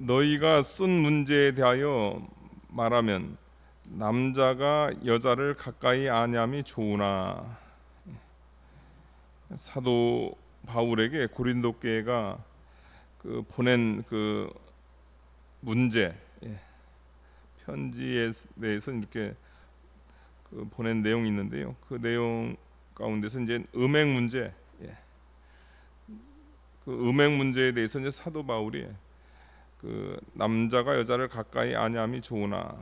너희가 쓴 문제에 대하여 말하면 남자가 여자를 가까이 아니함이 좋으나 사도 바울에게 고린도 교회가 그 보낸 그 문제 예, 편지에 대해서 이렇게 그 보낸 내용이 있는데요. 그 내용 가운데서 이제 음행 문제, 예. 그 음행 문제에 대해서 이제 사도 바울이 그 남자가 여자를 가까이 아니함이 좋으나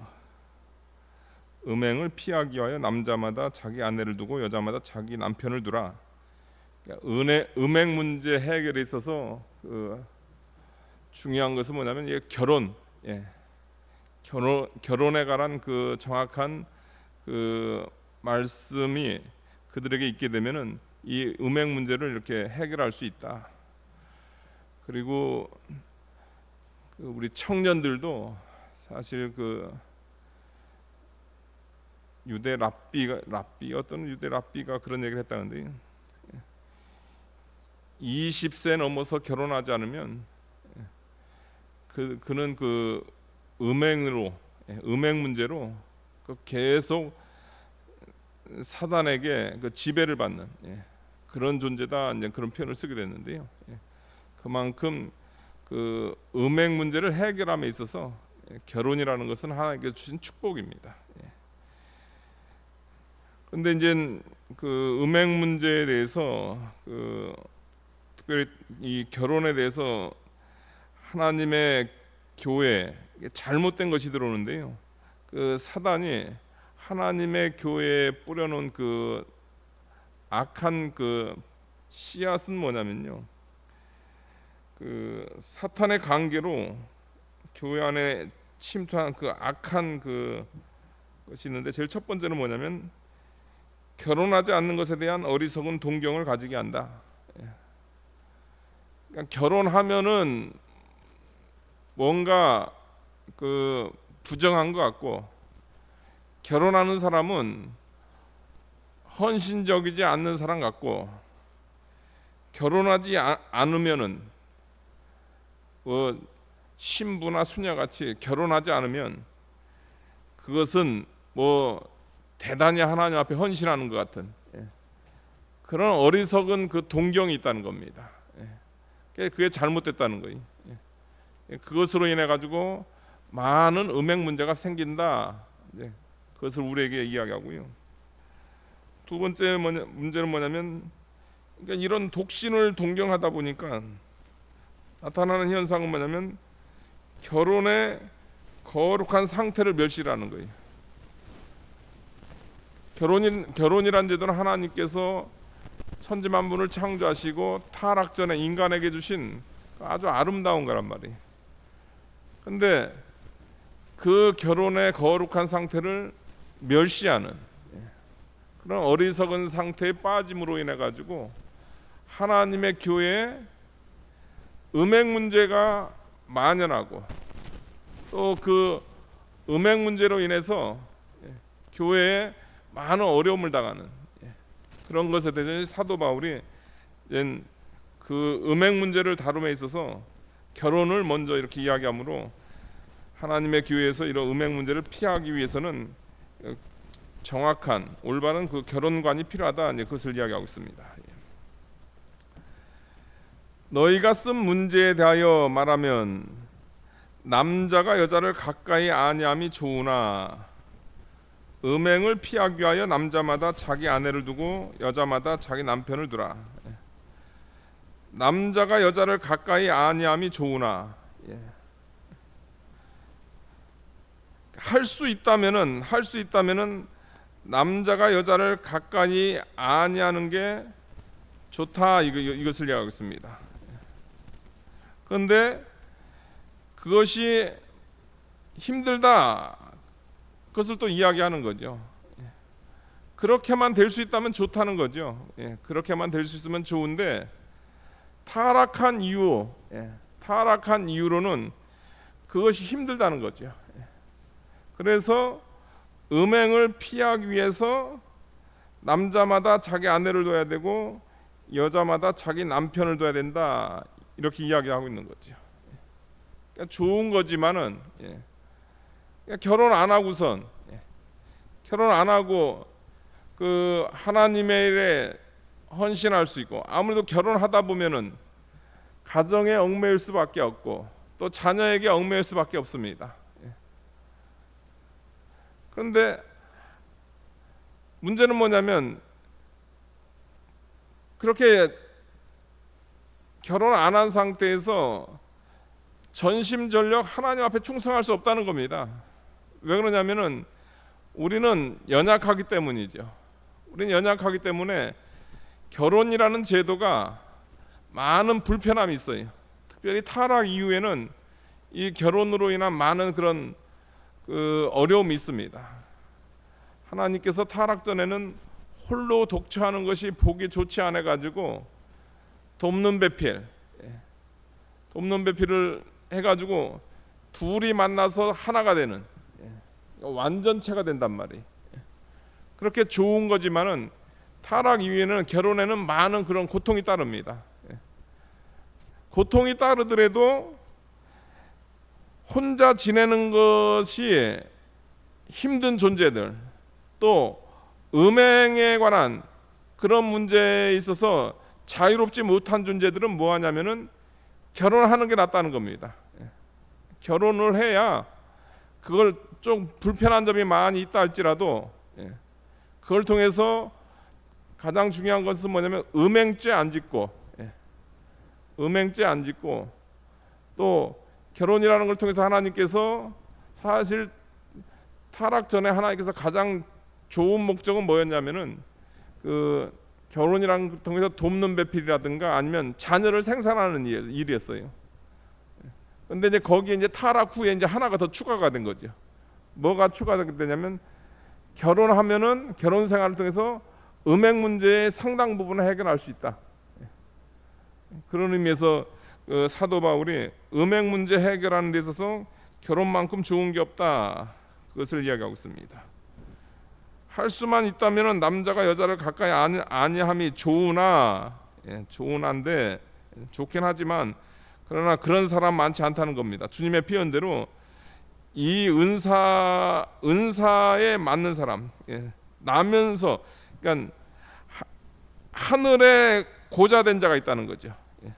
음행을 피하기 위하여 남자마다 자기 아내를 두고 여자마다 자기 남편을 두라. 그러니까 은혜, 음행 문제 해결에 있어서 그 중요한 것은 뭐냐면 이 결혼, 예. 결혼 결혼에 관한 그 정확한 그 말씀이 그들에게 있게 되면은 이 음행 문제를 이렇게 해결할 수 있다. 그리고 그 우리 청년들도 사실 그 유대 랍비가 랍비 어떤 유대 랍비가 그런 얘기를 했다는데 20세 넘어서 결혼하지 않으면 그 그는 그 음행으로 예, 음행 문제로 그 계속 사단에게 그 지배를 받는 예, 그런 존재다 이제 그런 표현을 쓰게 됐는데요. 예, 그만큼 그 음행 문제를 해결함에 있어서 예, 결혼이라는 것은 하나님께서 주신 축복입니다. 예. 그런데 이제 그 음행 문제에 대해서 그 특별히 이 결혼에 대해서 하나님의 교회 잘못된 것이 들어오는데요. 그 사단이 하나님의 교회에 뿌려놓은 그 악한 그 씨앗은 뭐냐면요. 그 사탄의 관계로 교회 안에 침투한 그 악한 그 것이 있는데 제일 첫 번째는 뭐냐면 결혼하지 않는 것에 대한 어리석은 동경을 가지게 한다. 예. 그러니까 결혼하면은 뭔가 그 부정한 것 같고 결혼하는 사람은 헌신적이지 않는 사람 같고 결혼하지 아- 않으면은 뭐 신부나 수녀 같이 결혼하지 않으면 그것은 뭐 대단히 하나님 앞에 헌신하는 것 같은 예. 그런 어리석은 그 동경이 있다는 겁니다. 예. 그게 잘못됐다는 거예요. 예. 그것으로 인해 가지고 많은 음행 문제가 생긴다. 예. 그것을 우리에게 이야기하고요. 두 번째 문제는 뭐냐면 그러니까 이런 독신을 동경하다 보니까 나타나는 현상은 뭐냐면 결혼의 거룩한 상태를 멸시하는 거예요. 결혼인 결혼이란 제도는 하나님께서 천지 만물을 창조하시고 타락 전에 인간에게 주신 아주 아름다운 거란 말이에요. 근데 그 결혼의 거룩한 상태를 멸시하는 예, 그런 어리석은 상태에 빠짐으로 인해 가지고 하나님의 교회에 음행 문제가 만연하고 또 그 음행 문제로 인해서 예, 교회에 많은 어려움을 당하는 예, 그런 것에 대해서 사도 바울이 그 음행 문제를 다룸에 있어서 결혼을 먼저 이렇게 이야기하므로 하나님의 교회에서 이런 음행 문제를 피하기 위해서는 어, 정확한 올바른 그 결혼관이 필요하다 이제 그것을 이야기하고 있습니다. 예. 너희가 쓴 문제에 대하여 말하면 남자가 여자를 가까이 아니함이 좋으나 음행을 피하기 위하여 남자마다 자기 아내를 두고 여자마다 자기 남편을 두라. 예. 남자가 여자를 가까이 아니함이 좋으나 예. 할수 있다면은 할 수 있다면은 남자가 여자를 가까이 아니하는 게 좋다 이것을 이야기하겠습니다. 그런데 그것이 힘들다 그것을 또 이야기하는 거죠. 그렇게만 될 수 있다면 좋다는 거죠. 예, 그렇게만 될 수 있으면 좋은데 타락한 이유, 예, 타락한 이유로는 그것이 힘들다는 거죠. 예. 그래서 음행을 피하기 위해서 남자마다 자기 아내를 둬야 되고 여자마다 자기 남편을 둬야 된다 이렇게 이야기하고 있는 거죠. 그러니까 좋은 거지만은 예. 그러니까 결혼 안 하고선 예. 결혼 안 하고 그 하나님의 일에 헌신할 수 있고 아무래도 결혼하다 보면은 가정에 얽매일 수밖에 없고 또 자녀에게 얽매일 수밖에 없습니다. 예. 그런데 문제는 뭐냐면 그렇게 결혼 안 한 상태에서 전심전력 하나님 앞에 충성할 수 없다는 겁니다. 왜 그러냐면은 우리는 연약하기 때문이죠. 우리는 연약하기 때문에 결혼이라는 제도가 많은 불편함이 있어요. 특별히 타락 이후에는 이 결혼으로 인한 많은 그런 그 어려움이 있습니다. 하나님께서 타락 전에는 홀로 독처하는 것이 보기 좋지 않아 가지고 돕는 배필, 예. 돕는 배필을 해가지고 둘이 만나서 하나가 되는 예. 완전체가 된단 말이. 그렇게 좋은 거지만은 타락 이후에는 결혼에는 많은 그런 고통이 따릅니다. 예. 고통이 따르더라도 혼자 지내는 것이 힘든 존재들 또 음행에 관한 그런 문제에 있어서 자유롭지 못한 존재들은 뭐 하냐면은 결혼하는 게 낫다는 겁니다. 예. 결혼을 해야 그걸 좀 불편한 점이 많이 있다 할지라도 예. 그걸 통해서 가장 중요한 것은 뭐냐면 음행죄 안 짓고 예. 음행죄 안 짓고 또 결혼이라는 걸 통해서 하나님께서 사실 타락 전에 하나님께서 가장 좋은 목적은 뭐였냐면은 그 결혼이라는 걸 통해서 돕는 배필이라든가 아니면 자녀를 생산하는 일- 일이었어요. 근데 이제 거기에 이제 타락 후에 이제 하나가 더 추가가 된 거죠. 뭐가 추가가 되냐면 결혼하면은 결혼 생활을 통해서 음행 문제의 상당 부분을 해결할 수 있다. 그런 의미에서 그 사도 바울이 음행 문제 해결하는 데 있어서 결혼만큼 좋은 게 없다. 그것을 이야기하고 있습니다. 할 수만 있다면 남자가 여자를 가까이 아니, 아니함이 좋으나 예, 좋은한데 좋긴 하지만 그러나 그런 사람 많지 않다는 겁니다. 주님의 표현대로 이 은사 은사에 맞는 사람 예, 나면서 그러니까 하, 하늘에 고자된 자가 있다는 거죠. 예.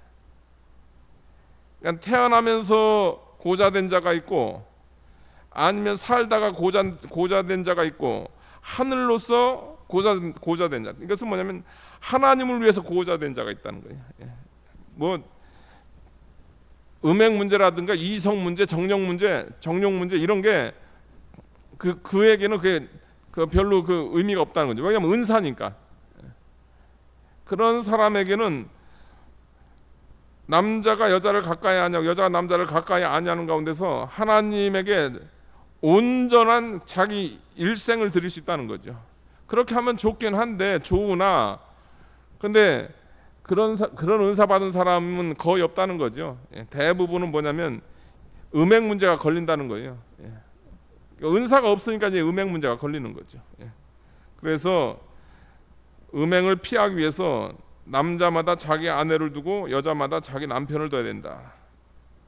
그러니까 태어나면서 고자된 자가 있고 아니면 살다가 고자 고자된 자가 있고 하늘로서 고자 고자된 자. 이것은 뭐냐면 하나님을 위해서 고자된 자가 있다는 거예요. 예. 뭐 음행 문제라든가 이성 문제, 정령 문제, 정령 문제 이런 게 그 그에게는 그게 그 별로 그 의미가 없다는 거죠. 왜냐하면 은사니까. 예. 그런 사람에게는 남자가 여자를 가까이 하냐, 여자가 남자를 가까이 하냐는 가운데서 하나님에게 온전한 자기 일생을 드릴 수 있다는 거죠. 그렇게 하면 좋긴 한데 좋으나 근데 그런 사, 그런 은사 받은 사람은 거의 없다는 거죠. 예, 대부분은 뭐냐면 음행 문제가 걸린다는 거예요. 예. 은사가 없으니까 이제 음행 문제가 걸리는 거죠. 예. 그래서 음행을 피하기 위해서 남자마다 자기 아내를 두고 여자마다 자기 남편을 둬야 된다.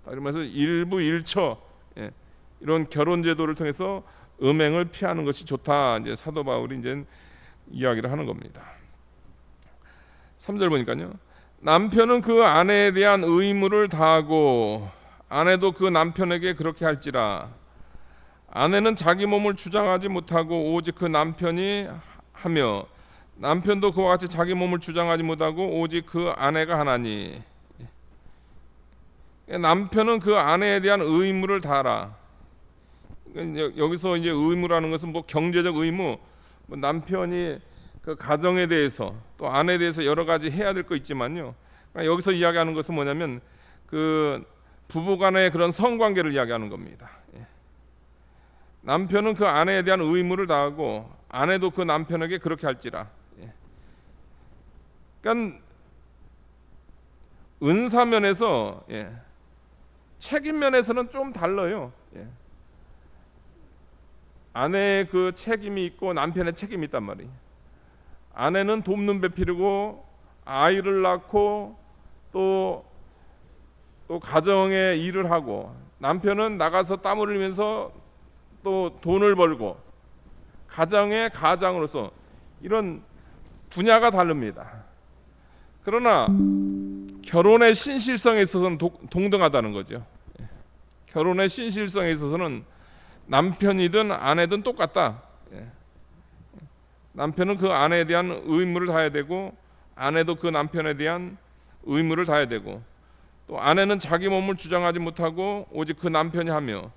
이러면서 일부 일처 예, 이런 결혼 제도를 통해서 음행을 피하는 것이 좋다. 이제 사도 바울이 이제 이야기를 하는 겁니다. 3절 보니까요. 남편은 그 아내에 대한 의무를 다하고 아내도 그 남편에게 그렇게 할지라 아내는 자기 몸을 주장하지 못하고 오직 그 남편이 하며 남편도 그와 같이 자기 몸을 주장하지 못하고 오직 그 아내가 하나니 남편은 그 아내에 대한 의무를 다하라. 그러니까 여기서 이제 의무라는 것은 뭐 경제적 의무, 뭐 남편이 그 가정에 대해서 또 아내에 대해서 여러 가지 해야 될 거 있지만요. 그러니까 여기서 이야기하는 것은 뭐냐면 그 부부간의 그런 성관계를 이야기하는 겁니다. 예. 남편은 그 아내에 대한 의무를 다하고 아내도 그 남편에게 그렇게 할지라. 예. 그러니까 은사면에서 예. 책임면에서는 좀 달라요. 예. 아내의 그 책임이 있고 남편의 책임이 있단 말이에요. 아내는 돕는 배필이고 아이를 낳고 또, 또 가정에 일을 하고 남편은 나가서 땀 흘리면서 또 돈을 벌고 가정의 가장으로서 이런 분야가 다릅니다. 그러나 결혼의 신실성에 있어서는 도- 동등하다는 거죠. 예. 결혼의 신실성에 있어서는 남편이든 아내든 똑같다. 예. 남편은 그 아내에 대한 의무를 다해야 되고 아내도 그 남편에 대한 의무를 다해야 되고 또 아내는 자기 몸을 주장하지 못하고 오직 그 남편이 하며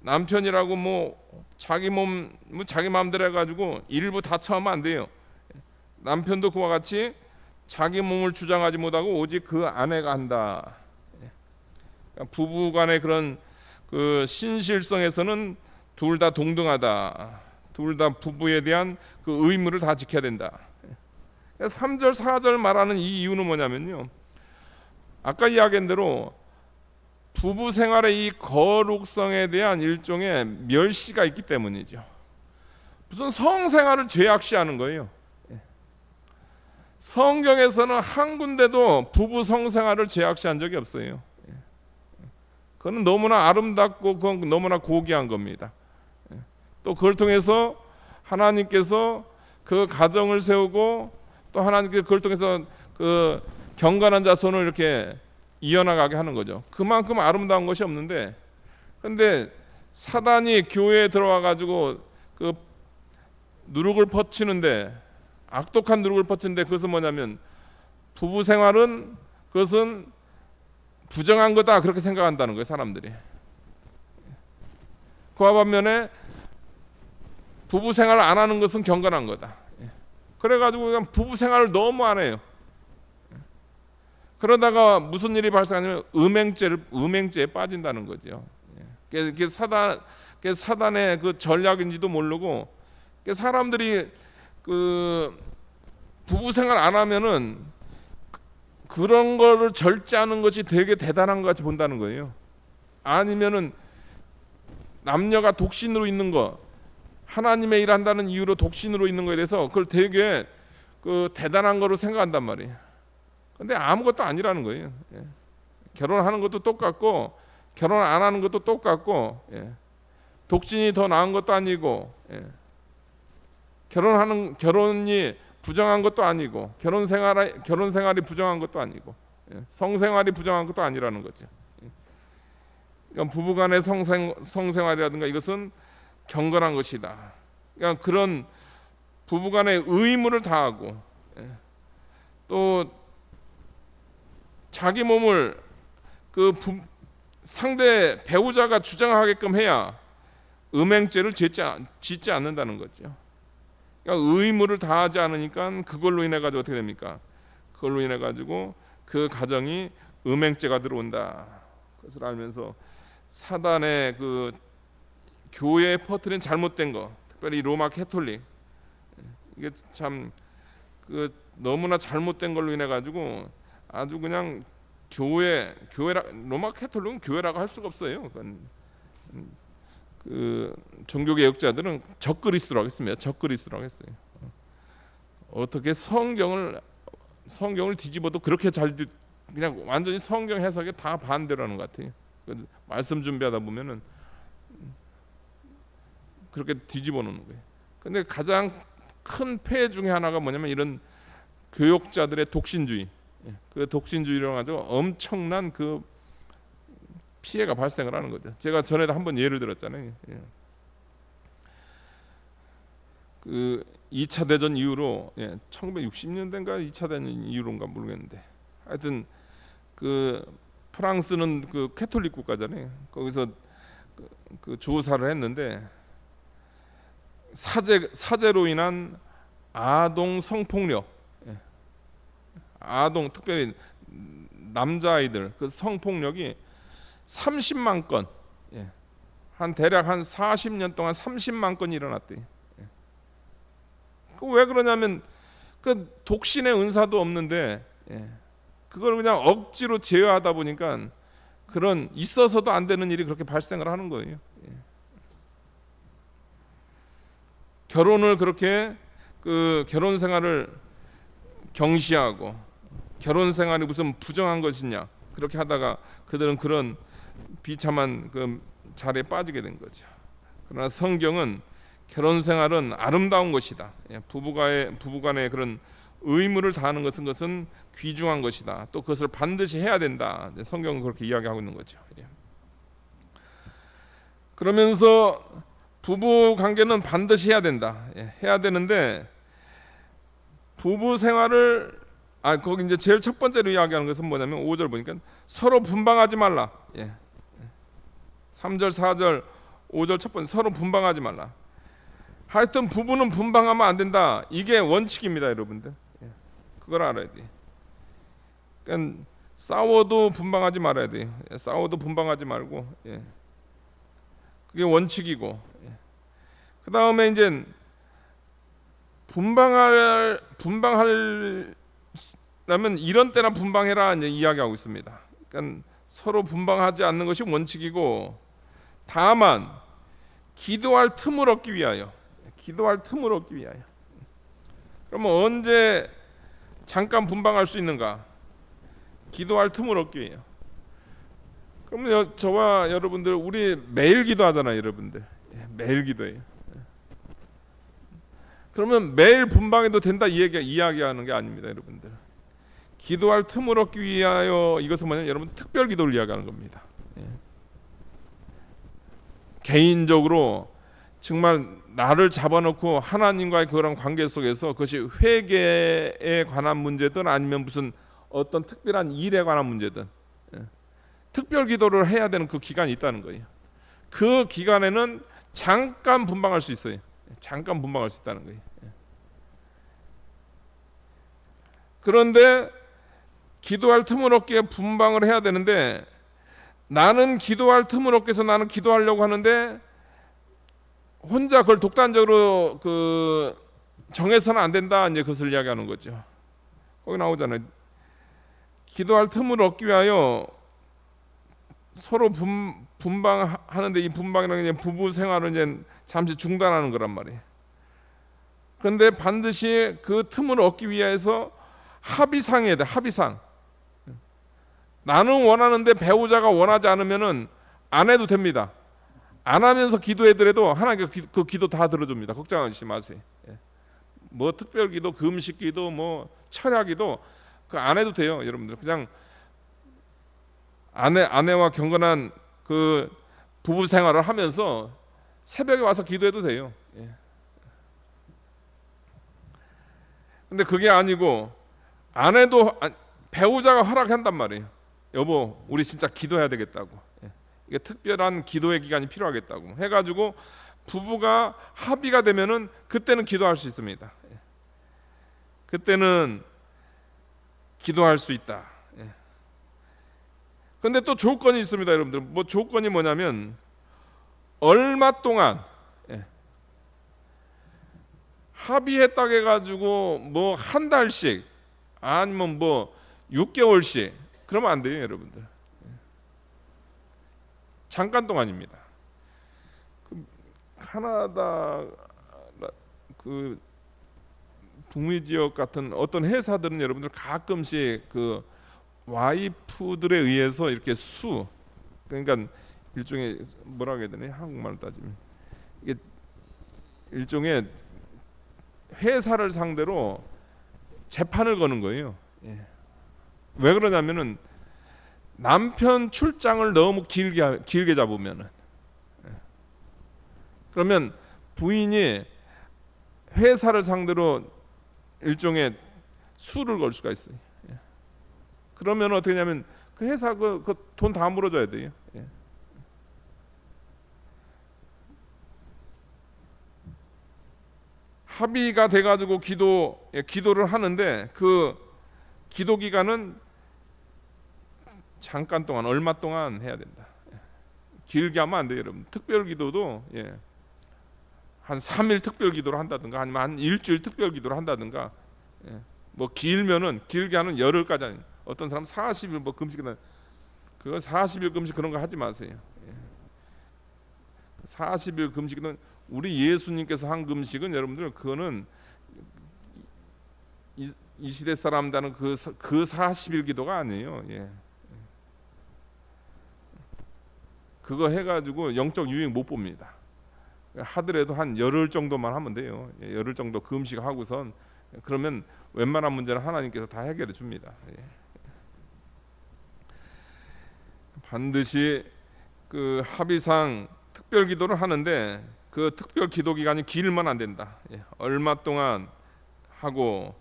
남편이라고 뭐 자기 몸 뭐 자기 마음대로 해가지고 일부 다 처하면 안 돼요. 남편도 그와 같이 자기 몸을 주장하지 못하고 오직 그 아내가 한다. 그러니까 부부간의 그런 그 신실성에서는 둘 다 동등하다. 둘 다 부부에 대한 그 의무를 다 지켜야 된다. 3절 4절 말하는 이 이유는 뭐냐면요. 아까 이야기한 대로 부부 생활의 이 거룩성에 대한 일종의 멸시가 있기 때문이죠. 무슨 성생활을 죄악시하는 거예요. 예. 성경에서는 한 군데도 부부 성생활을 죄악시한 적이 없어요. 예. 그건 너무나 아름답고 그건 너무나 고귀한 겁니다. 예. 또 그걸 통해서 하나님께서 그 가정을 세우고 또 하나님께서 그걸 통해서 그 경건한 자손을 이렇게 이어나가게 하는 거죠. 그만큼 아름다운 것이 없는데, 근데 사단이 교회에 들어와 가지고 그 누룩을 퍼치는데 악독한 누룩을 퍼치는데 그것은 뭐냐면 부부 생활은 그것은 부정한 거다 그렇게 생각한다는 거예요 사람들이. 그와 반면에 부부 생활을 안 하는 것은 경건한 거다. 그래가지고 그냥 부부 생활을 너무 안 해요. 그러다가 무슨 일이 발생하냐면 음행죄를 음행죄에 빠진다는 거죠. 예. 그게 사단 그게 사단의 그 전략인지도 모르고 사람들이 그 부부 생활 안 하면은 그- 그런 거를 절제하는 것이 되게 대단한 것 같이 본다는 거예요. 아니면은 남녀가 독신으로 있는 거 하나님의 일 한다는 이유로 독신으로 있는 거에 대해서 그걸 되게 그 대단한 거로 생각한단 말이에요. 근데 아무것도 아니라는 거예요. 예. 결혼하는 것도 똑같고 결혼 안 하는 것도 똑같고 예. 독신이 더 나은 것도 아니고 예. 결혼하는 결혼이 부정한 것도 아니고 결혼 생활 결혼 생활이 부정한 것도 아니고 예. 성생활이 부정한 것도 아니라는 거죠. 예. 그러니까 부부간의 성생 성생활이라든가 이것은 경건한 것이다. 그러니까 그런 부부간의 의무를 다하고 예. 또 자기 몸을 그 부, 상대 배우자가 주장하게끔 해야 음행죄를 짓지, 않- 짓지 않는다는 거죠. 그러니까 의무를 다하지 않으니까 그걸로 인해 가지고 어떻게 됩니까? 그걸로 인해 가지고 그 가정이 음행죄가 들어온다. 그것을 알면서 사단의 그 교회에 퍼뜨린 잘못된 거, 특별히 로마 캐톨릭 이게 참 그 너무나 잘못된 걸로 인해 가지고 아주 그냥 교회 교회라 로마 캐톨릭은 교회라고 할 수가 없어요. 그건 음, 그 종교 개혁자들은 적그리스도라고 했습니다. 적그리스도라고 했어요. 어떻게 성경을 성경을 뒤집어도 그렇게 잘 뒤- 그냥 완전히 성경 해석에 다 반대라는 것 같아요. 그 말씀 준비하다 보면은 그렇게 뒤집어 놓는 거예요. 근데 가장 큰 폐해 중에 하나가 뭐냐면 이런 교역자들의 독신주의. 예, 그 독신주의로 가지고 엄청난 그 피해가 발생을 하는 거죠. 제가 전에도 한번 예를 들었잖아요. 예. 그 2차 대전 이후로 예, 1960년대인가 2차 대전 이후로인가 모르겠는데 하여튼 그 프랑스는 그 캐톨릭 국가잖아요. 거기서 그, 그 조사를 했는데 사제 사제로 인한 아동 성폭력 예. 아동 특별히 남자 아이들 그 성폭력이 30만 건, 예. 한 대략 한 40년 동안 30만 건이 일어났대요. 예. 그왜 그러냐면 그 독신의 은사도 없는데 예. 그걸 그냥 억지로 제어하다 보니까 그런 있어서도 안 되는 일이 그렇게 발생을 하는 거예요. 예. 결혼을 그렇게 그 결혼 생활을 경시하고 결혼 생활이 무슨 부정한 것이냐 그렇게 하다가 그들은 그런 비참한 그 자리에 빠지게 된 거죠. 그러나 성경은 결혼 생활은 아름다운 것이다. 예, 부부간의 부부간의 그런 의무를 다하는 것은 것은 귀중한 것이다. 또 그것을 반드시 해야 된다. 성경은 그렇게 이야기하고 있는 거죠. 예. 그러면서 부부 관계는 반드시 해야 된다. 예, 해야 되는데 부부 생활을 아 거기 이제 제일 첫 번째로 이야기하는 것은 뭐냐면 5절 보니까 서로 분방하지 말라. 예. 3절, 4절, 5절 첫 번째 서로 분방하지 말라. 하여튼 부부는 분방하면 안 된다. 이게 원칙입니다, 여러분들. 예. 그걸 알아야 돼. 그러니까 싸워도 분방하지 말아야 돼요. 예, 싸워도 분방하지 말고. 예. 그게 원칙이고. 예. 그 다음에 이제 분방할 분방하려면 이런 때나 분방해라 이제 이야기하고 있습니다. 그러니까 서로 분방하지 않는 것이 원칙이고 다만 기도할 틈을 얻기 위하여 기도할 틈을 얻기 위하여 그러면 언제 잠깐 분방할 수 있는가? 기도할 틈을 얻기 위해요. 그러면 여, 저와 여러분들 우리 매일 기도하잖아요, 여러분들. 예, 매일 기도해요. 예. 그러면 매일 분방해도 된다 이 얘기 이야기하는 게 아닙니다, 여러분들. 기도할 틈을 얻기 위하여 이것은 뭐냐면 여러분 특별 기도를 이야기하는 겁니다. 예. 개인적으로 정말 나를 잡아놓고 하나님과의 그런 관계 속에서 그것이 회개에 관한 문제든 아니면 무슨 어떤 특별한 일에 관한 문제든 예. 특별 기도를 해야 되는 그 기간이 있다는 거예요. 그 기간에는 잠깐 분방할 수 있어요. 잠깐 분방할 수 있다는 거예요. 예. 그런데 기도할 틈을 얻기에 분방을 해야 되는데 나는 기도할 틈을 얻기 위해서 나는 기도하려고 하는데 혼자 그걸 독단적으로 그 정해서는 안 된다 이제 그것을 이야기하는 거죠. 거기 나오잖아요. 기도할 틈을 얻기 위하여 서로 분, 분방하는데 이 분방이라는 게 부부 생활을 이제 잠시 중단하는 거란 말이에요. 그런데 반드시 그 틈을 얻기 위해서 합의상해야 돼. 합의상. 나는 원하는데 배우자가 원하지 않으면은 안 해도 됩니다. 안 하면서 기도해더라도 하나님께 그, 그 기도 다 들어줍니다. 걱정하지 마세요. 예. 뭐 특별 기도, 금식 기도, 뭐 철야 기도 그 안 해도 돼요, 여러분들. 그냥 아내 아내와 경건한 그 부부 생활을 하면서 새벽에 와서 기도해도 돼요. 예. 근데 그게 아니고 안 해도 아, 배우자가 허락한단 말이에요. 여보, 우리 진짜 기도해야 되겠다고. 예. 이게 특별한 기도의 기간이 필요하겠다고 해가지고 부부가 합의가 되면은 그때는 기도할 수 있습니다. 예. 그때는 기도할 수 있다. 예. 그런데 또 조건이 있습니다, 여러분들. 뭐 조건이 뭐냐면 얼마 동안 예. 합의했다 해가지고 뭐 한 달씩 아니면 뭐 6개월씩 그러면 안 돼요, 여러분들. 잠깐 동안입니다. 그 카나다 그 북미 지역 같은 어떤 회사들은 여러분들 가끔씩 그 와이프들에 의해서 이렇게 수 그러니까 일종의 뭐라고 해야 되나 한국말로 따지면 이게 일종의 회사를 상대로 재판을 거는 거예요. 예. 왜 그러냐면은 남편 출장을 너무 길게 길게 잡으면은 예. 그러면 부인이 회사를 상대로 일종의 수를 걸 수가 있어요. 예. 그러면 어떻게 하냐면 그 회사 그 돈다 물어줘야 돼요. 예. 합의가 돼가지고 기도 예, 기도를 하는데 그 기도 기간은 잠깐 동안 얼마 동안 해야 된다. 예. 길게 하면 안 돼요, 여러분. 특별 기도도 예. 한 3일 특별 기도를 한다든가 아니면 한 일주일 특별 기도를 한다든가 예. 뭐 길면은 길게 하는 열흘까지 아니 어떤 사람 40일 뭐 금식이나 그거 40일 금식 그런 거 하지 마세요. 예. 40일 금식은 우리 예수님께서 한 금식은 여러분들 그거는 이, 이 시대 사람들은 그, 그 40일 기도가 아니에요. 예. 그거 해가지고 영적 유익 못 봅니다. 하더라도 한 열흘 정도만 하면 돼요. 예, 열흘 정도 금식 하고선 그러면 웬만한 문제는 하나님께서 다 해결해 줍니다. 예. 반드시 그 합의상 특별 기도를 하는데 그 특별 기도 기간이 길면 안 된다. 예, 얼마 동안 하고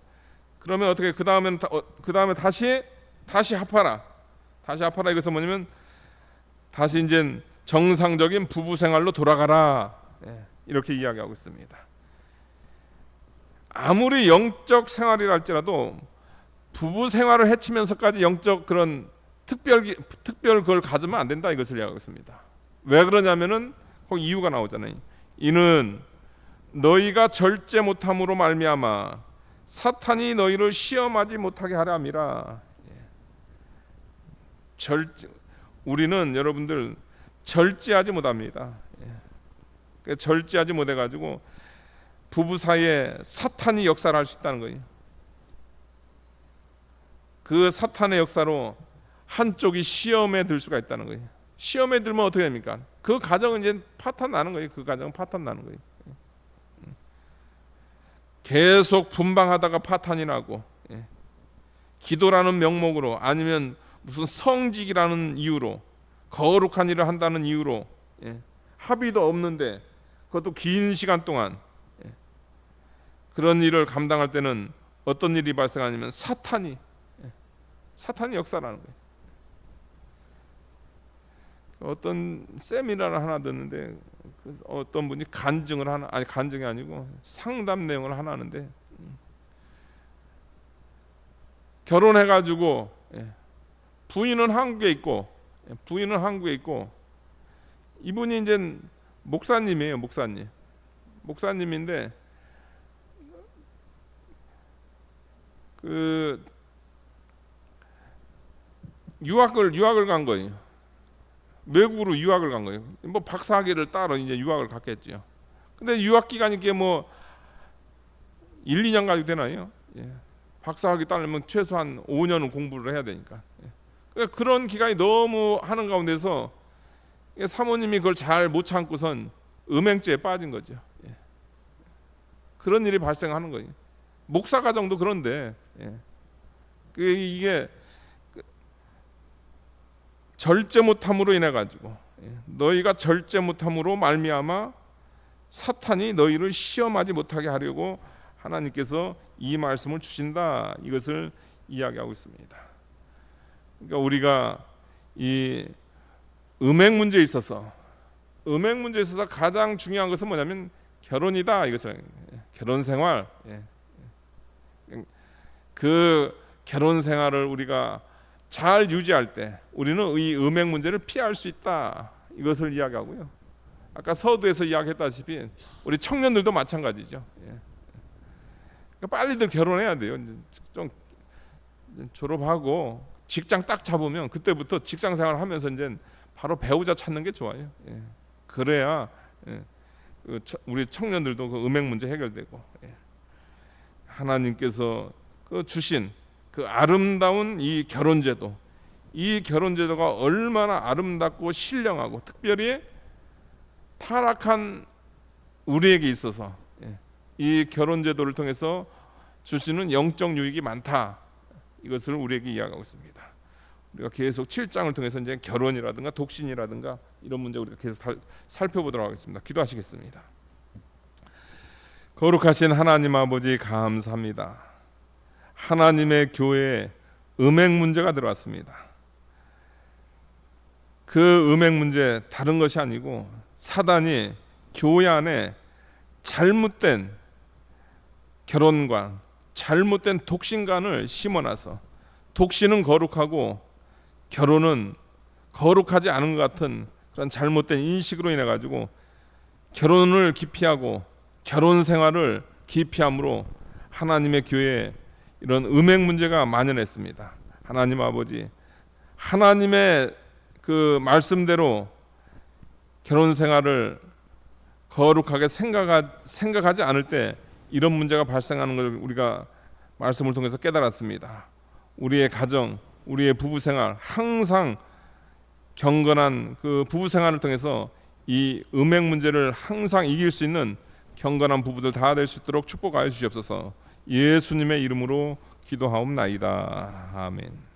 그러면 어떻게 그 다음에는 그 다음에 다시 다시 합하라. 다시 합하라 이것은 뭐냐면 다시 이제 정상적인 부부 생활로 돌아가라. 예, 이렇게 이야기하고 있습니다. 아무리 영적 생활이랄지라도 부부 생활을 해치면서까지 영적 그런 특별 기- 특별 그걸 가지면 안 된다 이것을 이야기하고 있습니다. 왜 그러냐면은 거기 이유가 나오잖아요. 이는 너희가 절제 못함으로 말미암아 사탄이 너희를 시험하지 못하게 하려 함이라. 예. 절 우리는 여러분들 절제하지 못합니다. 예. 그 절제하지 못해 가지고 부부 사이에 사탄이 역사를 할 수 있다는 거예요. 그 사탄의 역사로 한쪽이 시험에 들 수가 있다는 거예요. 시험에 들면 어떻게 됩니까? 그 가정은 이제 파탄 나는 거예요. 그 가정은 파탄 나는 거예요. 계속 분방하다가 파탄이 나고 예. 기도라는 명목으로 아니면 무슨 성직이라는 이유로 거룩한 일을 한다는 이유로 예. 합의도 없는데 그것도 긴 시간 동안 예. 그런 일을 감당할 때는 어떤 일이 발생하냐면 사탄이 예. 사탄이 역사라는 거예요. 어떤 세미나를 하나 듣는데 그 어떤 분이 간증을 하나 아니 간증이 아니고 상담 내용을 하나 하는데 음. 결혼해 가지고 예. 부인은 한국에 있고 예, 부인은 한국에 있고 이분이 이제 목사님이에요 목사님 목사님인데 그 유학을 유학을 간 거예요. 외국으로 유학을 간 거예요. 뭐 박사학위를 따러 이제 유학을 갔겠죠. 근데 유학 기간이 이게 뭐 1, 2년 가지고 되나요? 예. 박사학위 따려면 최소한 5년은 공부를 해야 되니까. 예. 그러니까 그런 기간이 너무 하는 가운데서 사모님이 그걸 잘 못 참고선 음행죄에 빠진 거죠. 예. 그런 일이 발생하는 거예요. 목사 가정도 그런데 예. 그게 이게 절제 못함으로 인해 가지고 예, 너희가 절제 못함으로 말미암아 사탄이 너희를 시험하지 못하게 하려고 하나님께서 이 말씀을 주신다 이것을 이야기하고 있습니다. 그러니까 우리가 이 음행 문제에 있어서 음행 문제에 있어서 가장 중요한 것은 뭐냐면 결혼이다 이것을 예, 결혼 생활 예. 그 결혼 생활을 우리가 잘 유지할 때 우리는 이 음행 문제를 피할 수 있다 이것을 이야기하고요. 아까 서두에서 이야기했다시피 우리 청년들도 마찬가지죠. 예. 그러니까 빨리들 결혼해야 돼요. 좀 졸업하고 직장 딱 잡으면 그때부터 직장 생활 하면서 이제 바로 배우자 찾는 게 좋아요. 예. 그래야 예. 그 처- 우리 청년들도 그 음행 문제 해결되고 예. 하나님께서 그 주신 그 아름다운 이 결혼 제도, 이 결혼 제도가 얼마나 아름답고 신령하고 특별히 타락한 우리에게 있어서 예, 이 결혼 제도를 통해서 주시는 영적 유익이 많다. 이것을 우리에게 이야기하고 있습니다. 우리가 계속 7장을 통해서 이제 결혼이라든가 독신이라든가 이런 문제 우리가 계속 다- 살펴보도록 하겠습니다. 기도하시겠습니다. 거룩하신 하나님 아버지 감사합니다. 하나님의 교회에 음행 문제가 들어왔습니다. 그 음행 문제 다른 것이 아니고 사단이 교회 안에 잘못된 결혼관, 잘못된 독신관을 심어놔서 독신은 거룩하고 결혼은 거룩하지 않은 것 같은 그런 잘못된 인식으로 인해 가지고 결혼을 기피하고 결혼 생활을 기피함으로 하나님의 교회에 이런 음행 문제가 만연했습니다. 하나님 아버지, 하나님의 그 말씀대로 결혼 생활을 거룩하게 생각하, 생각하지 않을 때 이런 문제가 발생하는 걸 우리가 말씀을 통해서 깨달았습니다. 우리의 가정, 우리의 부부 생활 항상 경건한 그 부부 생활을 통해서 이 음행 문제를 항상 이길 수 있는 경건한 부부들 다 될 수 있도록 축복하여 주시옵소서. 예수님의 이름으로 기도하옵나이다. 아멘.